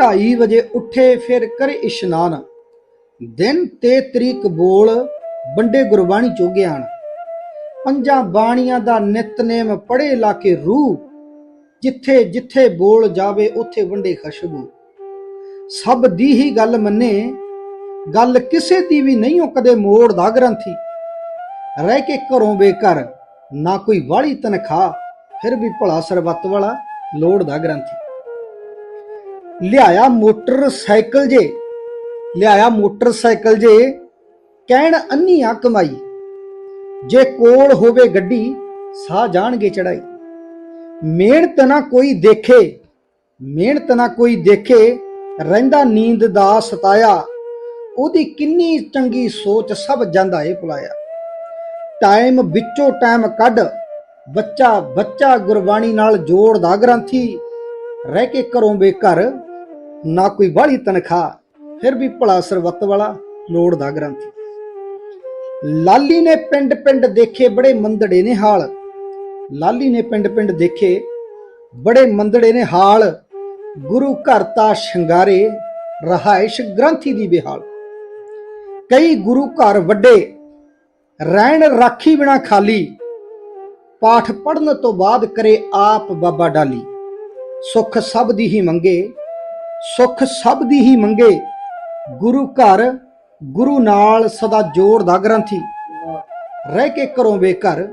2:30 ਵਜੇ ਉੱਠੇ ਫਿਰ ਕਰੇ ਇਸ਼ਨਾਨ। ਦਿਨ ਤੇ ਤਰੀਕ ਬੋਲ ਬੰਡੇ ਗੁਰਬਾਣੀ ਚੋ ਪੰਜਾਂ ਬਾਣੀਆਂ ਦਾ ਨਿਤਨੇਮ ਪੜੇ ਲਾ ਕੇ ਰੂਹ। ਜਿੱਥੇ ਜਿੱਥੇ ਬੋਲ ਜਾਵੇ ਉੱਥੇ ਵੰਡੇ ਖੁਸ਼ਬੂ। ਸਭ ਦੀ ਹੀ ਗੱਲ ਮੰਨੇ, ਗੱਲ ਕਿਸੇ ਦੀ ਵੀ ਨਹੀਂ, ਉਹ ਕਦੇ ਮੋੜਦਾ ਗ੍ਰੰਥੀ। ਰਹਿ ਕੇ ਘਰੋਂ ਬੇਘਰ, ਨਾ ਕੋਈ ਵਾਲੀ ਤਨਖਾਹ, ਫਿਰ ਵੀ ਭਲਾ ਸਰਬੱਤ ਵਾਲਾ ਲੋੜ ਦਾ ਗ੍ਰੰਥੀ। ਲਿਆਇਆ ਮੋਟਰਸਾਈਕਲ ਜੇ। ਲਿਆਇਆ ਮੋਟਰਸਾਈਕਲ ਜੇ, ਕਹਿਣ ਅੰਨੀ ਆ ਕਮਾਈ। ਜੇ ਕੋਲ ਹੋਵੇ ਗੱਡੀ, ਸਾਹ ਜਾਣਗੇ ਚੜਾਈ। ਮਿਹਨਤ ਨਾ ਕੋਈ ਦੇਖੇ, ਮਿਹਨਤ ਨਾ ਕੋਈ ਦੇਖੇ, ਰਹਿੰਦਾ ਨੀਂਦ ਦਾ ਸਤਾਇਆ। ਉਹਦੀ ਕਿੰਨੀ ਚੰਗੀ ਸੋਚ ਸਭ ਜਾਂਦਾ ਏ ਪੁਲਾਇਆ ਟਾਈਮ ਵਿੱਚੋਂ ਟਾਈਮ ਕੱਢ, ਬੱਚਾ ਬੱਚਾ ਗੁਰਬਾਣੀ ਨਾਲ ਜੋੜਦਾ ਗ੍ਰੰਥੀ। ਰਹਿ ਕੇ ਘਰੋਂ ਬੇਘਰ ਨਾ ਕੋਈ ਵਾਲੀ ਤਨਖਾਹ, ਫਿਰ ਵੀ ਭਲਾ ਸਰਵੱਤ ਵਾਲਾ ਲੋੜ ਦਾ ਗ੍ਰੰਥੀ। ਲਾਲੀ ਨੇ ਪਿੰਡ ਪਿੰਡ ਦੇਖੇ ਬੜੇ ਮੰਦੜੇ ਨੇ ਹਾਲ। ਲਾਲੀ ਨੇ ਪਿੰਡ ਪਿੰਡ ਦੇਖੇ ਬੜੇ ਮੰਦੜੇ ਨੇ ਹਾਲ। ਗੁਰੂ ਘਰ ਤਾ ਸ਼ਿੰਗਾਰੇ, ਰਹਾਇਸ਼ ਗ੍ਰੰਥੀ ਦੀ ਬਿਹਾਲ ਕਈ ਗੁਰੂ ਘਰ ਵੱਡੇ, ਰਹਿਣ ਰਾਖੀ ਬਿਨਾ ਖਾਲੀ। ਪਾਠ ਪੜਨ ਤੋਂ ਬਾਅਦ ਕਰੇ ਆਪ ਬਾਬਾ ਡਾਲੀ। ਸੁਖ ਸਭ ਦੀ ਹੀ ਮੰਗੇ ਸੁਖ ਸਭ ਦੀ ਹੀ ਮੰਗੇ। ਗੁਰੂ ਘਰ, ਗੁਰੂ ਨਾਲ ਸਦਾ ਜੋੜਦਾ ਗ੍ਰੰਥੀ। ਰਹਿ ਕੇ ਘਰੋਂ ਬੇਘਰ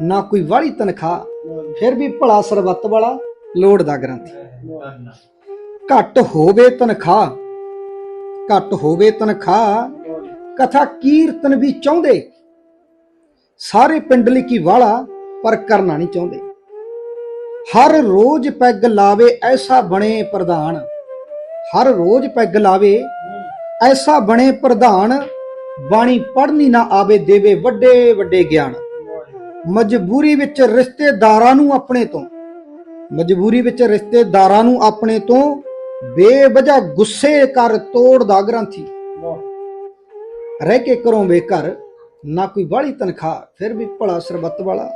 ਨਾ ਕੋਈ ਵਾਲੀ ਤਨਖਾਹ, ਫਿਰ ਵੀ ਭਲਾ ਸਰਬੱਤ ਵਾਲਾ ਲੋੜ ਦਾ ਗ੍ਰੰਥੀ। ਘੱਟ ਹੋਵੇ ਤਨਖਾਹ, ਘੱਟ ਹੋਵੇ ਤਨਖਾਹ, ਕਥਾ ਕੀਰਤਨ ਵੀ ਚਾਹੁੰਦੇ। ਸਾਰੇ ਪਿੰਡ ਲਈ ਕੀ ਵਾਲਾ ਪਰ ਕਰਨਾ ਨਹੀਂ ਚਾਹੁੰਦੇ। ਹਰ ਰੋਜ਼ ਪੈਗ ਲਾਵੇ ਐਸਾ ਬਣੇ ਪ੍ਰਧਾਨ। ਹਰ ਰੋਜ਼ ਪੈਗ ਲਾਵੇ, ਐਸਾ ਬਣੇ ਪ੍ਰਧਾਨ, ਬਾਣੀ ਪੜ੍ਹਨੀ ਨਾ ਆਵੇ ਦੇਵੇ ਵੱਡੇ ਵੱਡੇ ਗਿਆਨ। ਮਜਬੂਰੀ ਵਿੱਚ ਰਿਸ਼ਤੇਦਾਰਾਂ ਨੂੰ ਆਪਣੇ ਤੋਂ, ਮਜਬੂਰੀ ਵਿੱਚ ਰਿਸ਼ਤੇਦਾਰਾਂ ਨੂੰ ਆਪਣੇ ਤੋਂ ਬੇਵਜ੍ਹਾ ਗੁੱਸੇ ਕਰ ਤੋੜਦਾ ਗ੍ਰੰਥੀ। ਰਹਿ ਕੇ ਘਰੋਂ ਬੇਘਰ ਨਾ ਕੋਈ ਵਾਲੀ ਤਨਖਾਹ, ਫਿਰ ਵੀ ਭਲਾ ਸਰਬੱਤ ਵਾਲਾ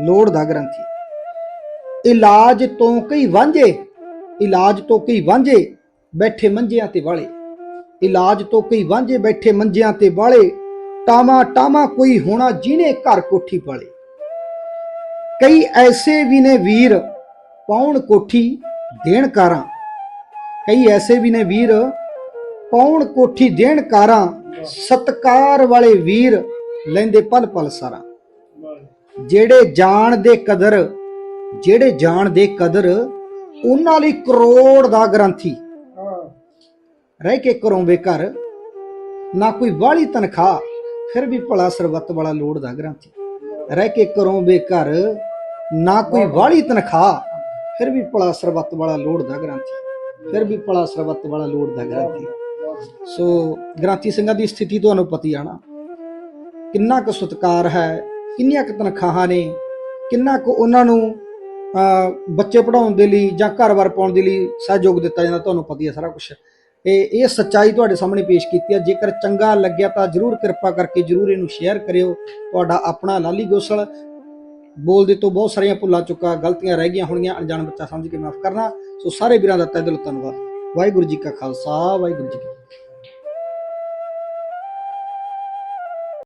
ਲੋੜ ਦਾ ਗ੍ਰੰਥੀ। ਇਲਾਜ ਤੋਂ ਕਈ ਵਾਂਝੇ, ਇਲਾਜ ਤੋਂ ਕਈ ਵਾਂਝੇ ਬੈਠੇ ਮੰਜਿਆਂ ਤੇ ਵਾਲੇ। ਇਲਾਜ ਤੋਂ ਕਈ ਵਾਂਝੇ ਬੈਠੇ ਮੰਜਿਆਂ ਤੇ ਵਾਲੇ ਟਾਮਾ ਟਾਮਾ ਕੋਈ ਹੋਣਾ ਜਿਹਨੇ ਘਰ ਕੋਠੀ ਪਾਲੇ। ਕਈ ਐਸੇ ਵੀ ਨੇ ਵੀਰ ਪਾਉਣ ਕੋਠੀ ਦੇਣ ਕਾਰਾਂ। ਕਈ ਐਸੇ ਵੀ ਨੇ ਵੀਰ ਪਾਉਣ ਕੋਠੀ ਦੇਣ ਕਾਰਾਂ। ਸਤਕਾਰ ਵਾਲੇ ਵੀਰ ਲੈਂਦੇ ਪਲ ਪਲ ਸਾਰਾ। ਜਿਹੜੇ ਜਾਣ ਦੇ ਕਦਰ, ਜਿਹੜੇ ਜਾਣ ਦੇ ਕਦਰ, ਉਹਨਾਂ ਲਈ ਕਰੋੜ ਦਾ ਗ੍ਰੰਥੀ। ਰਹਿ ਕੇ ਘਰੋਂ ਬੇਘਰ। ਨਾ ਕੋਈ ਵਾਲੀ ਤਨਖਾਹ ਫਿਰ ਵੀ ਭਲਾ ਸਰਬੱਤ ਵਾਲਾ ਲੋੜ ਦਾ ਗ੍ਰੰਥੀ। ਰਹਿ ਕੇ ਘਰੋਂ ਬੇਘਰ ਨਾ ਕੋਈ ਵਾਲੀ ਤਨਖਾਹ ਫਿਰ ਵੀ ਭਲਾ ਸਰਬੱਤ ਵਾਲਾ ਲੋੜ ਦਾ ਗ੍ਰੰਥੀ। ਫਿਰ ਵੀ ਭਲਾ ਸਰਬੱਤ ਵਾਲਾ ਲੋੜ ਦਾ ਗ੍ਰੰਥੀ। ਸੋ ਗ੍ਰਾਂਥੀ ਸਿੰਘਾਂ ਦੀ ਸਥਿਤੀ ਤੁਹਾਨੂੰ ਪਤੀ ਆ ਨਾ। ਕਿੰਨਾ ਕੁ ਸਤਕਾਰ ਹੈ ਕਿੰਨੀਆਂ ਕੁ ਤਨਖਾਹਾਂ ਨੇ ਕਿੰਨਾ ਕੁ ਉਹਨਾਂ ਨੂੰ ਅਹ, ਬੱਚੇ ਪੜਾਉਣ ਦੇ ਲਈ ਜਾਂ ਘਰ-ਬਾਰ ਪਾਉਣ ਦੇ ਲਈ ਸਹਿਯੋਗ ਦਿੱਤਾ ਜਾਂਦਾ ਤੁਹਾਨੂੰ ਪਤੀ ਹੈ ਸਾਰਾ ਕੁਝ ਇਹ ਇਹ ਸੱਚਾਈ ਤੁਹਾਡੇ ਸਾਹਮਣੇ ਪੇਸ਼ ਕੀਤੀ ਹੈ। ਜੇਕਰ ਚੰਗਾ ਲੱਗਿਆ ਤਾਂ ਜਰੂਰ ਕਿਰਪਾ ਕਰਕੇ ਜਰੂਰ ਇਹਨੂੰ ਸ਼ੇਅਰ ਕਰਿਓ। ਤੁਹਾਡਾ ਆਪਣਾ ਲਾਲੀ ਗੋਸਲ ਬੋਲਦੇ ਤੋਂ ਬਹੁਤ ਸਾਰੀਆਂ ਭੁੱਲਾਂ ਚੁੱਕਾ, ਗਲਤੀਆਂ ਰਹਿ ਗਈਆਂ ਹੋਣਗੀਆਂ। ਅਣਜਾਣ ਬੱਚਾ ਸਮਝ ਕੇ ਮਾਫ ਕਰਨਾ। ਸੋ ਸਾਰੇ ਵੀਰਾਂ ਦਾ ਤਹਿ ਦਿਲੋਂ ਧੰਨਵਾਦ। ਵਾਹਿਗੁਰੂ ਜੀ ਕਾ ਖਾਲਸਾ, ਵਾਹਿਗੁਰੂ ਜੀ ਕੀ